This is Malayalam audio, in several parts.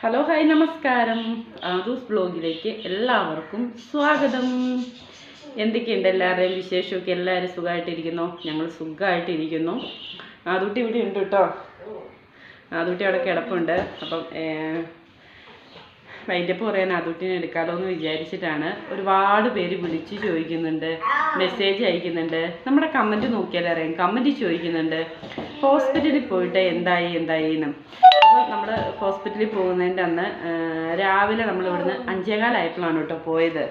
ഹലോ ഹായ് നമസ്കാരം. ആദൂസ് ബ്ലോഗിലേക്ക് എല്ലാവർക്കും സ്വാഗതം. എന്തൊക്കെയുണ്ട് എല്ലാവരുടെയും വിശേഷമൊക്കെ? എല്ലാവരും സുഖമായിട്ടിരിക്കുന്നു? ഞങ്ങൾ സുഖമായിട്ടിരിക്കുന്നു. ആദൂട്ടി ഇവിടെ ഉണ്ട് കേട്ടോ. ആദൂട്ടി അവിടെ കിടപ്പുണ്ട്. അപ്പം വൈൻഡപ്പ് പറയാൻ ആദൂട്ടിനെ എടുക്കാമല്ലോ എന്ന് വിചാരിച്ചിട്ടാണ് ഒരുപാട് പേര് വിളിച്ച് ചോദിക്കുന്നുണ്ട് മെസ്സേജ് അയക്കുന്നുണ്ട്. നമ്മുടെ കമന്റ് നോക്കിയാലറിയാം. കമന്റ് ചോദിക്കുന്നുണ്ട്. ഹോസ്പിറ്റലിൽ പോയിട്ട് എന്തായി എന്തായി എന്ന്. അപ്പോൾ നമ്മൾ ഹോസ്പിറ്റലിൽ പോകുന്നതിന്റെ അന്ന് രാവിലെ നമ്മൾ ഇവിടുന്ന് അഞ്ചേകാലായപ്പോഴാണ് കേട്ടോ പോയത്.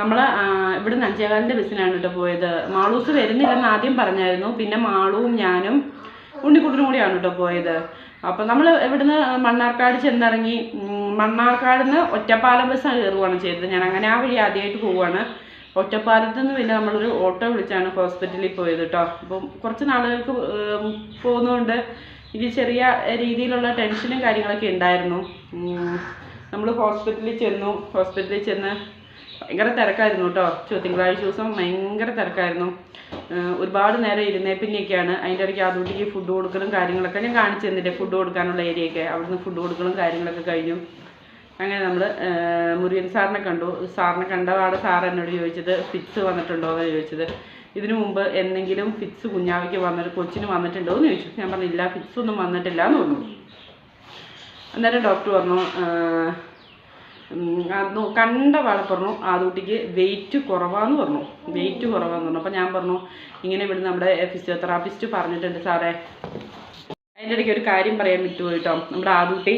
നമ്മൾ ഇവിടുന്ന് അഞ്ചേകാലിന്റെ ബസ്സിനാണ് കേട്ടോ പോയത്. മാളൂസ് വരുന്നില്ലെന്ന് ആദ്യം പറഞ്ഞായിരുന്നു. പിന്നെ മാളുവും ഞാനും ഉണ്ണിക്കുട്ടനും കൂടിയാണ് കേട്ടോ പോയത്. അപ്പം നമ്മൾ ഇവിടുന്ന് മണ്ണാർക്കാട് ചെന്നിറങ്ങി മണ്ണാർക്കാടിൽ മണ്ണാർക്കാട് നിന്ന് ഒറ്റപ്പാലം ബസ് കയറുകയാണ് ചെയ്തത്. ഞാൻ അങ്ങനെ ആ വഴി ആദ്യമായിട്ട് പോവുകയാണ് ഒറ്റപ്പാലത്ത് നിന്ന് പിന്നെ നമ്മളൊരു ഓട്ടോ വിളിച്ചാണ് ഹോസ്പിറ്റലിൽ പോയത് കേട്ടോ. അപ്പം കുറച്ച് നാളുകൾക്ക് പോകുന്നതുകൊണ്ട് എനിക്ക് ചെറിയ രീതിയിലുള്ള ടെൻഷനും കാര്യങ്ങളൊക്കെ ഉണ്ടായിരുന്നു. നമ്മൾ ഹോസ്പിറ്റലിൽ ചെന്നു. ഹോസ്പിറ്റലിൽ ചെന്ന് ഭയങ്കര തിരക്കായിരുന്നു കേട്ടോ. തിങ്കളാഴ്ച ദിവസം ഭയങ്കര തിരക്കായിരുന്നു. ഒരുപാട് നേരം ഇരുന്നേ പിന്നെയൊക്കെയാണ് അതിന്റെ ഇടയ്ക്ക് അതുകൊണ്ടിക്ക് ഫുഡ് കൊടുക്കലും കാര്യങ്ങളൊക്കെ ഞാൻ കാണിച്ചു തന്നില്ലേ? ഫുഡ് കൊടുക്കാനുള്ള ഏരിയയൊക്കെ. അവിടുന്ന് ഫുഡ് കൊടുക്കലും കാര്യങ്ങളൊക്കെ കഴിഞ്ഞു. അങ്ങനെ നമ്മൾ മുരുകൻ സാറിനെ കണ്ടു. സാറിനെ കണ്ടപാടെ സാർ എന്നോട് ചോദിച്ചത് ഫിറ്റ്സ് വന്നിട്ടുണ്ടോ എന്ന് ചോദിച്ചത്. ഇതിനു മുമ്പ് എന്തെങ്കിലും ഫിറ്റ്സ് കുഞ്ഞാവിക്ക് വന്നിട്ട് കൊച്ചിന് വന്നിട്ടുണ്ടോ എന്ന് ചോദിച്ചു. ഞാൻ പറഞ്ഞില്ല ഫിറ്റ്സ് ഒന്നും വന്നിട്ടില്ല എന്ന് പറഞ്ഞു. അന്നേരം ഡോക്ടർ പറഞ്ഞു കണ്ട വാളെ പറഞ്ഞു ആദൂട്ടിക്ക് വെയിറ്റ് കുറവാന്ന് പറഞ്ഞു. വെയിറ്റ് കുറവാന്ന് പറഞ്ഞു. അപ്പോൾ ഞാൻ പറഞ്ഞു ഇങ്ങനെ ഇവിടെ നമ്മുടെ ഫിസിയോതെറാപ്പിസ്റ്റ് പറഞ്ഞിട്ടുണ്ട് സാറേ. അതിന്റെ ഇടയ്ക്ക് ഒരു കാര്യം പറയാൻ വിട്ടുപോയി കേട്ടോ? നമ്മുടെ ആദൂട്ടി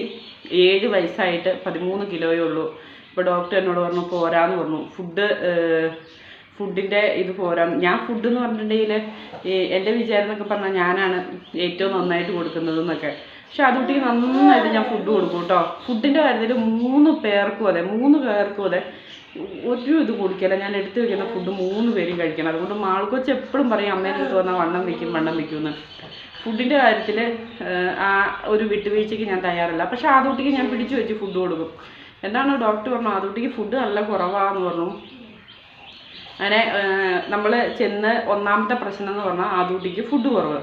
ഏഴ് വയസ്സായിട്ട് പതിമൂന്ന് കിലോയേ ഉള്ളൂ. അപ്പോൾ ഡോക്ടർ എന്നോട് പറഞ്ഞു പോരാന്ന് പറഞ്ഞു. ഫുഡ് ഫുഡിന്റെ ഇത് പോരാ. ഞാൻ ഫുഡ് എന്ന് പറഞ്ഞിട്ടുണ്ടെങ്കിൽ എന്റെ വിചാരം എന്നൊക്കെ പറഞ്ഞാൽ ഞാനാണ് ഏറ്റവും നന്നായിട്ട് കൊടുക്കുന്നത് എന്നൊക്കെ. പക്ഷെ അതുകുട്ടിക്ക് നന്നായിട്ട് ഞാൻ ഫുഡ് കൊടുക്കും കേട്ടോ. ഫുഡിന്റെ കാര്യത്തിൽ മൂന്ന് പേർക്കും അതെ മൂന്ന് പേർക്കും അതെ ഒരു ഇത് കുടിക്കില്ല. ഞാൻ എടുത്തു വെക്കുന്ന ഫുഡ് മൂന്ന് പേരും കഴിക്കണം. അതുകൊണ്ട് മാൾക്കൊച്ച് എപ്പോഴും പറയും അമ്മേന്റെ അടുത്ത് വന്നാൽ വണ്ണം വയ്ക്കും വണ്ണം വയ്ക്കുമെന്ന് ഫുഡിന്റെ കാര്യത്തിൽ ആ ഒരു വിട്ടുവീഴ്ചയ്ക്ക് ഞാൻ തയ്യാറല്ല. പക്ഷെ ആദൂട്ടിക്ക് ഞാൻ പിടിച്ചു വെച്ച് ഫുഡ് കൊടുക്കും. എന്താണ് ഡോക്ടർ പറഞ്ഞു ആദൂട്ടിക്ക് ഫുഡ് നല്ല കുറവാന്ന് പറഞ്ഞു. അങ്ങനെ നമ്മൾ ചെന്ന് ഒന്നാമത്തെ പ്രശ്നം എന്ന് പറഞ്ഞാൽ ആദൂട്ടിക്ക് ഫുഡ് കുറവ്.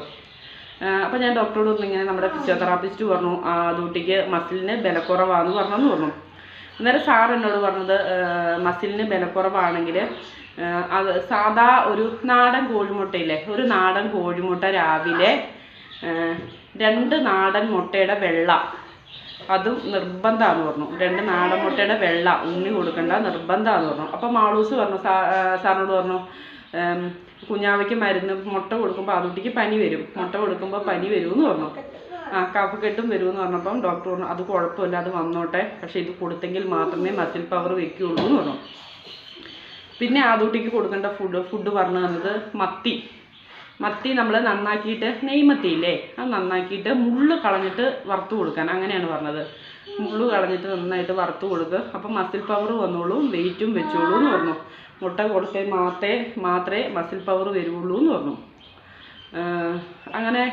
അപ്പോൾ ഞാൻ ഡോക്ടറോട് ഒന്ന് ഇങ്ങനെ നമ്മുടെ ഫിസിയോതെറാപ്പിസ്റ്റ് പറഞ്ഞു ആദൂട്ടിക്ക് മസിലിന് ബലക്കുറവാന്ന് പറഞ്ഞെന്ന് പറഞ്ഞു. അന്നേരം സാർ എന്നോട് പറഞ്ഞത് മസിലിന് ബലക്കുറവാണെങ്കിൽ അത് സാധാ ഒരു നാടൻ കോഴിമുട്ടയില്ലേ ഒരു നാടൻ കോഴിമുട്ട രാവിലെ രണ്ട് നാടൻ മുട്ടയുടെ വെള്ള അതും നിർബന്ധമാണെന്ന് പറഞ്ഞു. രണ്ട് നാടൻ മുട്ടയുടെ വെള്ള ഉണ്ണി കൊടുക്കണ്ട നിർബന്ധമാണെന്ന് പറഞ്ഞു. അപ്പം മാളൂസ് പറഞ്ഞു സാറിനോട് പറഞ്ഞു കുഞ്ഞാവയ്ക്ക് മരുന്ന് മുട്ട കൊടുക്കുമ്പോൾ അതുട്ടിക്ക് പനി വരും. മുട്ട കൊടുക്കുമ്പോൾ പനി വരുമെന്ന് പറഞ്ഞു. ആ കഫക്കെട്ടും വരുമെന്ന് പറഞ്ഞപ്പം ഡോക്ടർ പറഞ്ഞു അത് കുഴപ്പമില്ല അത് വന്നോട്ടെ. പക്ഷേ ഇത് കൊടുത്തെങ്കിൽ മാത്രമേ മസിൽ പവർ വെക്കുകയുള്ളൂ എന്ന് പറഞ്ഞു. പിന്നെ ആദൂട്ടിക്ക് കൊടുക്കേണ്ട ഫുഡ് ഫുഡ് പറഞ്ഞു തന്നത് മത്തി. മത്തി നമ്മൾ നന്നാക്കിയിട്ട് നെയ്മത്തി ഇല്ലേ അത് നന്നാക്കിയിട്ട് മുള്ള് കളഞ്ഞിട്ട് വറുത്ത് കൊടുക്കാൻ. അങ്ങനെയാണ് പറഞ്ഞത്. മുള്ള് കളഞ്ഞിട്ട് നന്നായിട്ട് വറുത്ത് കൊടുക്കുക അപ്പം മസിൽ പവർ വന്നോളൂ വെയിറ്റും വെച്ചോളൂ എന്ന് പറഞ്ഞു. മുട്ട കൊടുത്തേ മാത്രമേ മാത്രമേ മസിൽ പവർ വരുള്ളൂ എന്ന് പറഞ്ഞു. അങ്ങനെ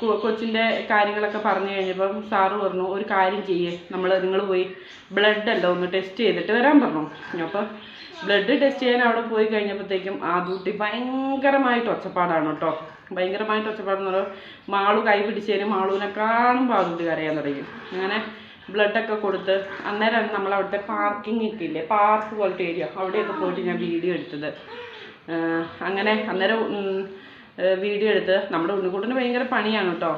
കൊച്ചിന്റെ കാര്യങ്ങളൊക്കെ പറഞ്ഞു കഴിഞ്ഞപ്പം സാറ് പറഞ്ഞു ഒരു കാര്യം ചെയ്യേ. നമ്മൾ നിങ്ങൾ പോയി ബ്ലഡ് എല്ലാം ഒന്ന് ടെസ്റ്റ് ചെയ്തിട്ട് വരാൻ പറഞ്ഞു. അപ്പം ബ്ലഡ് ടെസ്റ്റ് ചെയ്യാൻ അവിടെ പോയി കഴിഞ്ഞപ്പോഴത്തേക്കും ആദൂട്ടി ഭയങ്കരമായിട്ട് ഒച്ചപ്പാടാണ് കേട്ടോ. ഭയങ്കരമായിട്ട് ഒച്ചപ്പാടെന്ന് പറയുമ്പോൾ മാളു കൈ പിടിച്ചതിന് മാളുവിനെ കാണുമ്പോൾ ആദൂട്ടി കരയാൻ തുടങ്ങി. അങ്ങനെ ബ്ലഡൊക്കെ കൊടുത്ത് അന്നേരമാണ് നമ്മൾ അവിടുത്തെ പാർക്കിംഗ് ഒക്കെ ഇല്ലേ പാർക്ക് പോലത്തെ ഏരിയ അവിടെയൊക്കെ പോയിട്ട് ഞാൻ വീഡിയോ എടുത്തത്. അങ്ങനെ അന്നേരം വീഡിയോ എടുത്ത് നമ്മുടെ ഉണ്ണിക്കുട്ടന് ഭയങ്കര പണിയാണ് കേട്ടോ.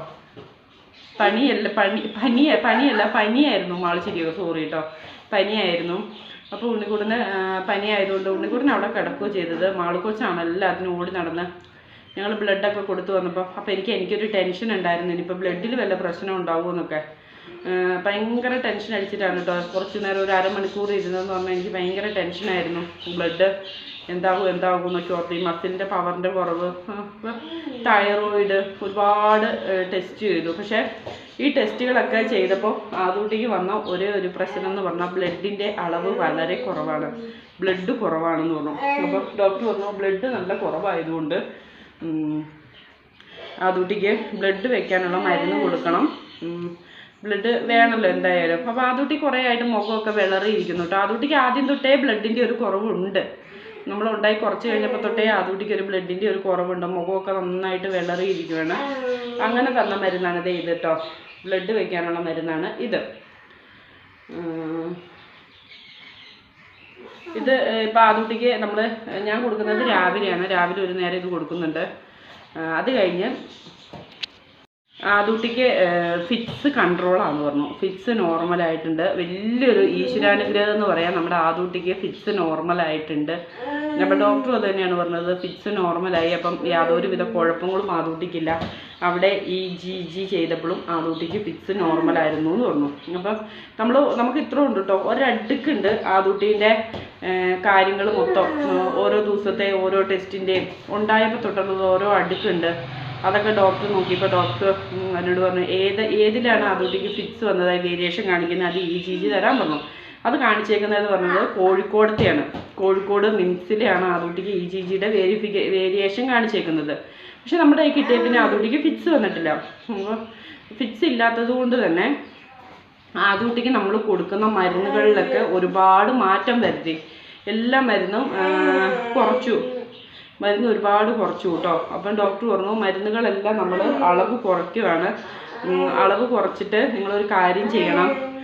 പണിയല്ല പണി പനിയ പനിയല്ല പനിയായിരുന്നു മാളിച്ചിരിയോ സോറി കേട്ടോ പനിയായിരുന്നു. അപ്പോൾ ഉണ്ണിക്കൂടിന് പനി പനിയായതുകൊണ്ട് ഉണ്ണിക്കൂടിന് അവിടെ കിടക്കുകയോ ചെയ്തത്. മാളുക്കൊച്ചാണ് എല്ലാത്തിനും ഓടി നടന്ന് ഞങ്ങൾ ബ്ലഡൊക്കെ കൊടുത്തു വന്നപ്പോൾ അപ്പോൾ എനിക്ക് എനിക്കൊരു ടെൻഷൻ ഉണ്ടായിരുന്നു. ഇനിയിപ്പോൾ ബ്ലഡിൽ വല്ല പ്രശ്നം ഉണ്ടാവുമോ എന്നൊക്കെ. ആഹ് ഭയങ്കര ടെൻഷൻ അടിച്ചിട്ടാണ് കേട്ടോ കുറച്ച് നേരം ഒരു അരമണിക്കൂർ ഇരുന്നതെന്ന് പറഞ്ഞാൽ എനിക്ക് ഭയങ്കര ടെൻഷനായിരുന്നു ബ്ലഡ് എന്താകും എന്താകും എന്നൊക്കെ ഓർത്ത്. ഈ മസിലിന്റെ പവറിന്റെ കുറവ്. തൈറോയിഡ് ഒരുപാട് ടെസ്റ്റ് ചെയ്തു. പക്ഷേ ഈ ടെസ്റ്റുകളൊക്കെ ചെയ്തപ്പോൾ ആദ്യത്തേക്ക് വന്ന ഒരേ ഒരു പ്രശ്നം എന്ന് പറഞ്ഞാൽ ബ്ലഡിന്റെ അളവ് വളരെ കുറവാണ്. ബ്ലഡ് കുറവാണെന്ന് പറഞ്ഞു. അപ്പോൾ ഡോക്ടർ പറഞ്ഞു ബ്ലഡ് നല്ല കുറവായതുകൊണ്ട് ആദ്യത്തേക്ക് ബ്ലഡ് വെക്കാനുള്ള മരുന്ന് കൊടുക്കണം. ബ്ലഡ് വേണമല്ലോ എന്തായാലും. അപ്പോൾ ആദൂട്ടി കുറേ ആയിട്ട് മുഖമൊക്കെ വിളറിയിരിക്കുന്നു കേട്ടോ ആദൂട്ടിക്ക് ആദ്യം തൊട്ടേ ബ്ലഡിന്റെ ഒരു കുറവുണ്ട്. നമ്മൾ ഉണ്ടായി കുറച്ച് കഴിഞ്ഞപ്പോൾ തൊട്ടേ ആദൂട്ടിക്ക് ഒരു ബ്ലഡിന്റെ ഒരു കുറവുണ്ട്. മുഖമൊക്കെ നന്നായിട്ട് വിളറിയിരിക്കുകയാണ് അങ്ങനെ തന്ന മരുന്നാണ് ഇത് ഇത് കേട്ടോ ബ്ലഡ് വയ്ക്കാനുള്ള മരുന്നാണ് ഇത്. ഇത് ഇപ്പോൾ ആദ്യത്തേക്ക് നമ്മൾ ഞാൻ കൊടുക്കുന്നത് രാവിലെയാണ്. രാവിലെ ഒരു നേരം ഇത് കൊടുക്കുന്നുണ്ട്. അത് കഴിഞ്ഞ് ആദൂട്ടിക്ക് ഫിറ്റ്സ് കൺട്രോളാന്ന് പറഞ്ഞു. ഫിറ്റ്സ് നോർമലായിട്ടുണ്ട്. വലിയൊരു ഈശ്വരാനുഗ്രഹം എന്ന് പറയാം. നമ്മുടെ ആദൂട്ടിക്ക് ഫിറ്റ്സ് നോർമലായിട്ടുണ്ട്. അപ്പോൾ ഡോക്ടർ അത് തന്നെയാണ് പറഞ്ഞത്. ഫിറ്റ്സ് നോർമലായി. അപ്പം യാതൊരുവിധ കുഴപ്പങ്ങളും ആദൂട്ടിക്കില്ല അവിടെ ഈ ജി ജി ചെയ്തപ്പോഴും ആദൂട്ടിക്ക് ഫിറ്റ്സ് നോർമലായിരുന്നു എന്ന് പറഞ്ഞു. അപ്പം നമ്മൾ നമുക്ക് ഇത്ര ഉണ്ട് കേട്ടോ ഒരടുക്കുണ്ട് ആദൂട്ടീന്റെ കാര്യങ്ങൾ മൊത്തം. ഓരോ ദിവസത്തെ ഓരോ ടെസ്റ്റിന്റെയും. ഉണ്ടായപ്പോൾ തൊട്ടുള്ളത് ഓരോ അടുക്കുണ്ട്. അതൊക്കെ ഡോക്ടർ നോക്കിയപ്പോൾ ഡോക്ടർ എന്നോട് പറഞ്ഞു ഏത് ഏതിലാണ് ആദൂട്ടിക്ക് ഫിറ്റ്സ് വന്നതായി വേരിയേഷൻ കാണിക്കുന്നത് അത് ഇ ജി ജി തരാൻ പറഞ്ഞു. അത് കാണിച്ചേക്കുന്നതെന്ന് പറഞ്ഞത് കോഴിക്കോടത്തെയാണ്. കോഴിക്കോട് മിംസിലെയാണ് ആദൂട്ടിക്ക് ഇ ജി ജിയുടെ വേരിഫിക്ക വേരിയേഷൻ കാണിച്ചേക്കുന്നത്. പക്ഷെ നമ്മുടെ ഈ കിട്ടിയ പിന്നെ ആദൂട്ടിക്ക് ഫിറ്റ്സ് വന്നിട്ടില്ല. ഫിറ്റ്സ് ഇല്ലാത്തത് കൊണ്ട് തന്നെ ആദ്യകുട്ടിക്ക് നമ്മൾ കൊടുക്കുന്ന മരുന്നുകളിലൊക്കെ ഒരുപാട് മാറ്റം വരുത്തി. എല്ലാ മരുന്നും കുറച്ചു. മരുന്ന് ഒരുപാട് കുറച്ചു കേട്ടോ. അപ്പം ഡോക്ടർ പറഞ്ഞു മരുന്നുകളെല്ലാം നമ്മൾ അളവ് കുറയ്ക്കുകയാണ് അളവ് കുറച്ചിട്ട് നിങ്ങളൊരു കാര്യം ചെയ്യണം.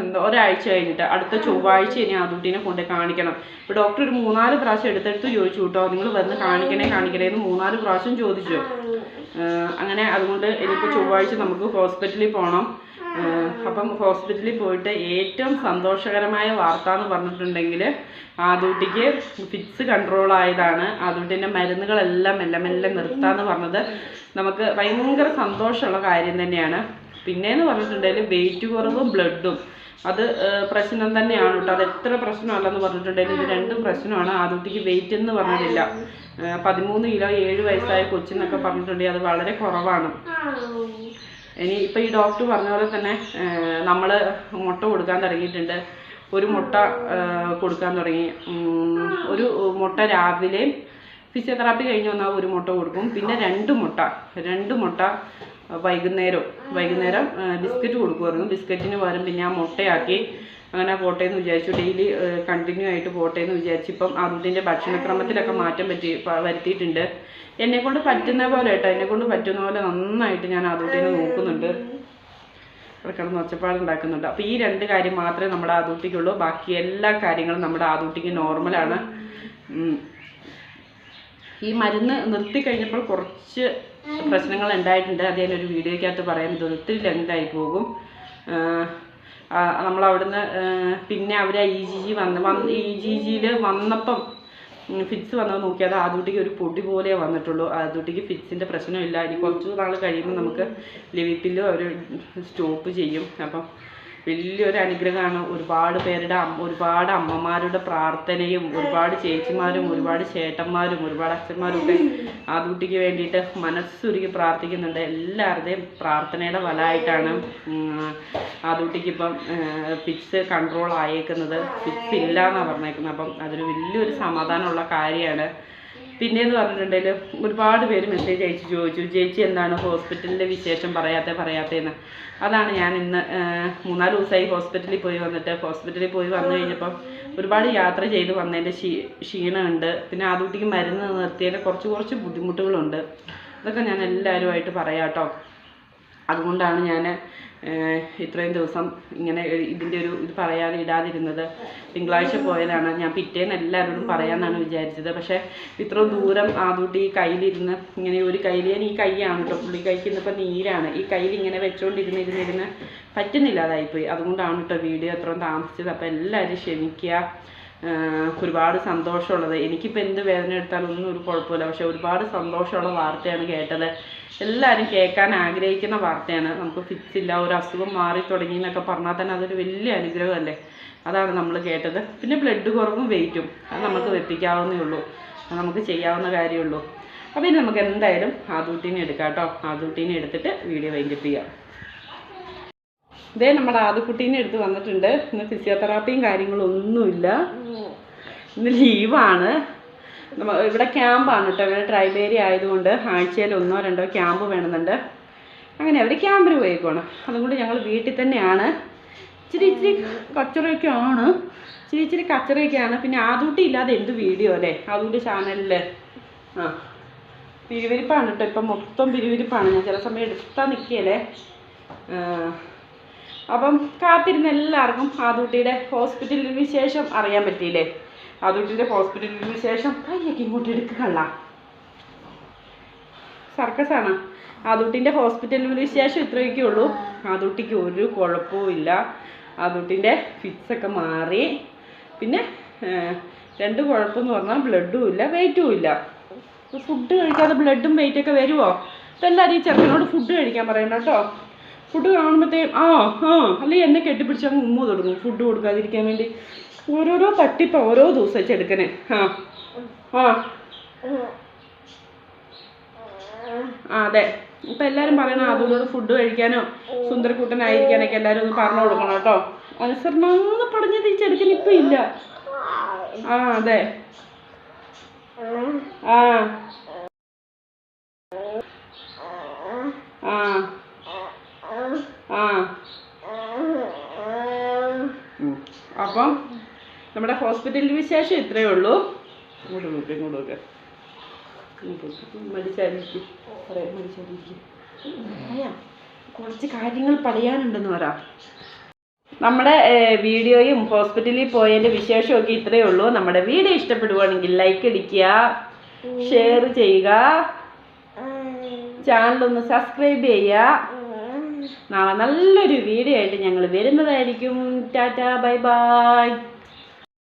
എന്താ ഒരാഴ്ച കഴിഞ്ഞിട്ട് അടുത്ത ചൊവ്വാഴ്ച ഇനി ആദൂട്ടിനെ കൊണ്ട് കാണിക്കണം. ഇപ്പോൾ ഡോക്ടർ ഒരു മൂന്നാൽ പ്രാവശ്യം എടുത്തെടുത്ത് ചോദിച്ചു കേട്ടോ. നിങ്ങൾ വന്ന് കാണിക്കണേ കാണിക്കണേ എന്ന് മൂന്നാൽ പ്രാവശ്യം ചോദിച്ചു. അങ്ങനെ അതുകൊണ്ട് ഇനിയിപ്പോൾ ചൊവ്വാഴ്ച നമുക്ക് ഹോസ്പിറ്റലിൽ പോകണം അപ്പം ഹോസ്പിറ്റലിൽ പോയിട്ട് ഏറ്റവും സന്തോഷകരമായ വാർത്ത എന്ന് പറഞ്ഞിട്ടുണ്ടെങ്കിൽ ആദൂട്ടിക്ക് ഫിക്സ് കൺട്രോൾ ആയതാണ് ആദൂട്ടിന്റെ മരുന്നുകളെല്ലാം മെല്ലെ മെല്ലെ നിർത്താന്ന് പറഞ്ഞത് നമുക്ക് ഭയങ്കര സന്തോഷമുള്ള കാര്യം തന്നെയാണ്. പിന്നെയെന്ന് പറഞ്ഞിട്ടുണ്ടെങ്കിൽ വെയിറ്റ് കുറവും ബ്ലഡും. അത് പ്രശ്നം തന്നെയാണ് കേട്ടോ. അത് എത്ര പ്രശ്നമല്ലെന്ന് പറഞ്ഞിട്ടുണ്ടെങ്കിൽ ഇത് രണ്ടും പ്രശ്നമാണ്. ആദൂട്ടിക്ക് വെയിറ്റ് എന്ന് പറഞ്ഞിട്ടില്ല. പതിമൂന്ന് കിലോ ഏഴ് വയസ്സായ കൊച്ചെന്നൊക്കെ പറഞ്ഞിട്ടുണ്ടെങ്കിൽ അത് വളരെ കുറവാണ്. ഇനി ഇപ്പം ഈ ഡോക്ടർ പറഞ്ഞ പോലെ തന്നെ നമ്മൾ മുട്ട കൊടുക്കാൻ തുടങ്ങിയിട്ടുണ്ട്. ഒരു മുട്ട കൊടുക്കാൻ തുടങ്ങി. ഒരു മുട്ട രാവിലെയും ഫിസിയോതെറാപ്പി കഴിഞ്ഞ് വന്നാൽ ഒരു മുട്ട കൊടുക്കും. പിന്നെ രണ്ട് മുട്ട രണ്ട് മുട്ട വൈകുന്നേരം. വൈകുന്നേരം ബിസ്ക്കറ്റ് കൊടുക്കുമായിരുന്നു ബിസ്ക്കറ്റിന് പകരം പിന്നെ ആ മുട്ടയാക്കി അങ്ങനെ പോട്ടെ എന്ന് വിചാരിച്ചു. ഡെയിലി കണ്ടിന്യൂ ആയിട്ട് പോട്ടെ എന്ന് വിചാരിച്ചു. ഇപ്പം അതിന്റെ ഭക്ഷണക്രമത്തിലൊക്കെ മാറ്റം പറ്റി വരുത്തിയിട്ടുണ്ട്. എന്നെ കൊണ്ട് പറ്റുന്ന പോലെ കേട്ടോ. എന്നെ കൊണ്ട് പറ്റുന്ന പോലെ നന്നായിട്ട് ഞാൻ ആദൂട്ടിനെ നോക്കുന്നുണ്ട്. കിടന്ന് ഒച്ചപ്പാടുണ്ടാക്കുന്നുണ്ട് അപ്പോൾ ഈ രണ്ട് കാര്യം മാത്രമേ നമ്മുടെ ആദൂട്ടിക്കുള്ളൂ ബാക്കി എല്ലാ കാര്യങ്ങളും നമ്മുടെ ആദൂട്ടിക്ക് നോർമലാണ് ഈ മരുന്ന് നിർത്തി കഴിഞ്ഞപ്പോൾ കുറച്ച് പ്രശ്നങ്ങൾ ഉണ്ടായിട്ടുണ്ട്. അത് ഞാനൊരു വീഡിയോയ്ക്കകത്ത് പറയാൻ ഇത് ഒത്തിരി ലെങ്തായി പോകും. നമ്മളവിടുന്ന് പിന്നെ അവർ ഇ ജി ജി വന്ന് വന്ന് ഇ ജി ജിയിൽ വന്നപ്പം ഫിറ്റ്സ് വന്നത് നോക്കിയാൽ ആദ്യകുട്ടിക്ക് ഒരു പൊടി പോലെ വന്നിട്ടുള്ളൂ. ആദ്യകുട്ടിക്ക് ഫിറ്റ്സിന്റെ പ്രശ്നമില്ല. ഇനി കുറച്ച് നാൾ കഴിയുമ്പോൾ നമുക്ക് ലിവിപ്പിലും അവർ സ്റ്റോപ്പ് ചെയ്യും. അപ്പം വലിയൊരു അനുഗ്രഹമാണ് ഒരുപാട് പേരുടെ ഒരുപാട് അമ്മമാരുടെ പ്രാർത്ഥനയും ഒരുപാട് ചേച്ചിമാരും ഒരുപാട് ചേട്ടന്മാരും ഒരുപാട് അച്ഛന്മാരും ഒക്കെ ആ കുട്ടിക്ക് വേണ്ടിയിട്ട് മനസ്സുരുക്കി പ്രാർത്ഥിക്കുന്നുണ്ട്. എല്ലാവരുടെയും പ്രാർത്ഥനയുടെ ഫലമായിട്ടാണ് ആ കുട്ടിക്ക് ഇപ്പം ഫിക്സ് കൺട്രോൾ ആയേക്കുന്നത്. പിച്ച് ഇല്ല എന്നാണ് പറഞ്ഞേക്കുന്നത്. അപ്പം അതൊരു വലിയൊരു സമാധാനമുള്ള കാര്യമാണ്. പിന്നെയെന്ന് പറഞ്ഞിട്ടുണ്ടെങ്കിൽ ഒരുപാട് പേര് മെസ്സേജ് അയച്ച് ചോദിച്ചു ചേച്ചി എന്താണ് ഹോസ്പിറ്റലിന്റെ വിശേഷം? പറയാത്തേ പറയാത്തേന്ന് അതാണ് ഞാൻ ഇന്ന് മൂന്നാൽ ദിവസമായി ഹോസ്പിറ്റലിൽ പോയി വന്നിട്ട്. ഹോസ്പിറ്റലിൽ പോയി വന്നു കഴിഞ്ഞപ്പം ഒരുപാട് യാത്ര ചെയ്ത് വന്നതിന്റെ ക്ഷീ ക്ഷീണമുണ്ട്. പിന്നെ ആദ്യകുട്ടിക്ക് മരുന്ന് നിർത്തിയതിന്റെ കുറച്ച് കുറച്ച് ബുദ്ധിമുട്ടുകളുണ്ട്. അതൊക്കെ ഞാൻ എല്ലാവരുമായിട്ട് പറയാം കേട്ടോ. അതുകൊണ്ടാണ് ഞാൻ ഇത്രയും ദിവസം ഇങ്ങനെ ഇതിന്റെ ഒരു ഇത് പറയാതെ ഇടാതിരുന്നത് തിങ്കളാഴ്ച പോയതാണ്. ഞാൻ പിറ്റേന്ന് എല്ലാവരോടും പറയാമെന്നാണ് വിചാരിച്ചത്. പക്ഷേ ഇത്രയും ദൂരം ആദ്യത്തെ ഈ കയ്യിലിരുന്ന് ഇങ്ങനെ ഒരു കയ്യിൽ ഞാൻ ഈ കൈയാണ് കേട്ടോ. പുള്ളി കൈക്ക് ഇന്നിപ്പോൾ നീരാണ്. ഈ കയ്യിൽ ഇങ്ങനെ വെച്ചുകൊണ്ടിരുന്ന് ഇരുന്നിരുന്ന് പറ്റുന്നില്ലാതായിപ്പോയി അതുകൊണ്ടാണ് കേട്ടോ വീഡിയോ അത്രയും താമസിച്ചത്. അപ്പോൾ എല്ലാവരും ക്ഷമിക്കുക. ഒരുപാട് സന്തോഷമുള്ളത്. എനിക്കിപ്പോൾ എന്ത് വേദന എടുത്താലും ഒന്നും ഒരു കുഴപ്പമില്ല. പക്ഷേ ഒരുപാട് സന്തോഷമുള്ള വാർത്തയാണ് കേട്ടത്. എല്ലാവരും കേൾക്കാൻ ആഗ്രഹിക്കുന്ന വാർത്തയാണ്. നമുക്ക് ഫിക്സ് ഇല്ല. ഒരു അസുഖം മാറി തുടങ്ങി എന്നൊക്കെ പറഞ്ഞാൽ തന്നെ അതൊരു വലിയ അനുഗ്രഹമല്ലേ? അതാണ് നമ്മൾ കേട്ടത്. പിന്നെ ബ്ലഡ് കുറവും വെയിറ്റും അത് നമുക്ക് വെപ്പിക്കാവുന്നേ ഉള്ളൂ. അത് നമുക്ക് ചെയ്യാവുന്ന കാര്യമുള്ളൂ അപ്പോൾ ഇനി നമുക്ക് എന്തായാലും ആദൂട്ടീനെ എടുക്കാം കേട്ടോ. ആദൂട്ടീനെ എടുത്തിട്ട് വീഡിയോ വൈൻഡപ്പ് ചെയ്യാം. ഇതേ നമ്മുടെ ആദ്യക്കുട്ടീനെ എടുത്ത് വന്നിട്ടുണ്ട്. ഇന്ന് ഫിസിയോതെറാപ്പിയും കാര്യങ്ങളും ഒന്നുമില്ല. ഇന്ന് ലീവാണ്. ഇവിടെ ക്യാമ്പാണ് കേട്ടോ. ഇവിടെ ട്രൈബ് ഏരിയ ആയതുകൊണ്ട് ആഴ്ചയിൽ ഒന്നോ രണ്ടോ ക്യാമ്പ് വേണമെന്നുണ്ട്. അങ്ങനെ അവർ ക്യാമ്പിന് പോയിക്കോണം അതുകൊണ്ട് ഞങ്ങൾ വീട്ടിൽ തന്നെയാണ്. ഇച്ചിരി ഇച്ചിരി കച്ചറയൊക്കെ ആണ്. ഇച്ചിരി ഇച്ചിരി കച്ചറയൊക്കെയാണ്. പിന്നെ ആദൂട്ടി ഇല്ലാതെ എന്ത് വീഡിയോ അല്ലേ? ആദൂട്ടി ചാനലിൽ ആ. പിരിവിരിപ്പാണ് കേട്ടോ. ഇപ്പം മൊത്തം പിരിവിരിപ്പാണ്. ഞാൻ ചില സമയം എടുത്താൽ നിൽക്കിയല്ലേ അപ്പം കാത്തിരുന്ന എല്ലാവർക്കും ആദൂട്ടിയുടെ ഹോസ്പിറ്റലിന് വിശേഷം അറിയാൻ പറ്റിയില്ലേ? ആദൂട്ടിയുടെ ഹോസ്പിറ്റലിൽ ശേഷം കയ്യൊക്കെ ഇങ്ങോട്ട് എടുക്കള്ള സർക്കസാണ്. ആദൂട്ടിന്റെ ഹോസ്പിറ്റലിന് വിശേഷം ഇത്രയൊക്കെ ഉള്ളൂ. അതുട്ടിക്ക് ഒരു കുഴപ്പവും ഇല്ല. ഫിറ്റ്സ് ഒക്കെ മാറി. പിന്നെ രണ്ട് കുഴപ്പമെന്ന് പറഞ്ഞാൽ ബ്ലഡും ഇല്ല വെയിറ്റും ഇല്ല. ഫുഡ് കഴിക്കാതെ ബ്ലഡും വെയിറ്റൊക്കെ വരുമോ അപ്പം എല്ലാവരും ഈ ചെറുക്കനോട് ഫുഡ് കഴിക്കാൻ പറയണം കേട്ടോ. ഫുഡ് കാണുമ്പോഴത്തേക്കും ആ ആ അല്ലെങ്കിൽ എന്നെ കെട്ടിപ്പിടിച്ച് അങ്ങ് ഉമ്മ തുടങ്ങും ഫുഡ് കൊടുക്കാതിരിക്കാൻ വേണ്ടി. ഓരോരോ തട്ടിപ്പ് ഓരോ ദിവസം വെച്ചെടുക്കണേ ആ ആ. ആ അതെ. ഇപ്പം എല്ലാവരും പറയണം അതുകൊണ്ട് ഫുഡ് കഴിക്കാനോ സുന്ദരക്കൂട്ടനായിരിക്കാനൊക്കെ എല്ലാവരും ഒന്ന് പറഞ്ഞു കൊടുക്കണം കേട്ടോ. അനുസരണ പറഞ്ഞത് തിരിച്ചെടുക്കൽ ഇപ്പൊ ഇല്ല. ആ അതെ. ആ ആ ഉം. അപ്പം നമ്മുടെ ഹോസ്പിറ്റലിൽ വിശേഷം ഇത്രയേ ഉള്ളൂ. ഇങ്ങോട്ട് നോക്ക് ഇങ്ങോട്ട് നോക്ക്. മടിച്ചായിരിക്കും പറയാം മടിച്ചായിരിക്കും പറയാം കുറച്ച് കാര്യങ്ങൾ പറയാനുണ്ടെന്ന് പറയാം നമ്മുടെ വീഡിയോയും ഹോസ്പിറ്റലിൽ പോയതിന്റെ വിശേഷമൊക്കെ ഇത്രയേ ഉള്ളൂ. നമ്മുടെ വീഡിയോ ഇഷ്ടപ്പെടുവാണെങ്കിൽ ലൈക്ക് അടിക്കുക ഷെയർ ചെയ്യുക. ചാനലൊന്ന് സബ്സ്ക്രൈബ് ചെയ്യുക. നാളെ നല്ലൊരു വീഡിയോ ആയിട്ട് ഞങ്ങൾ വരുന്നതായിരിക്കും. Tata bye bye.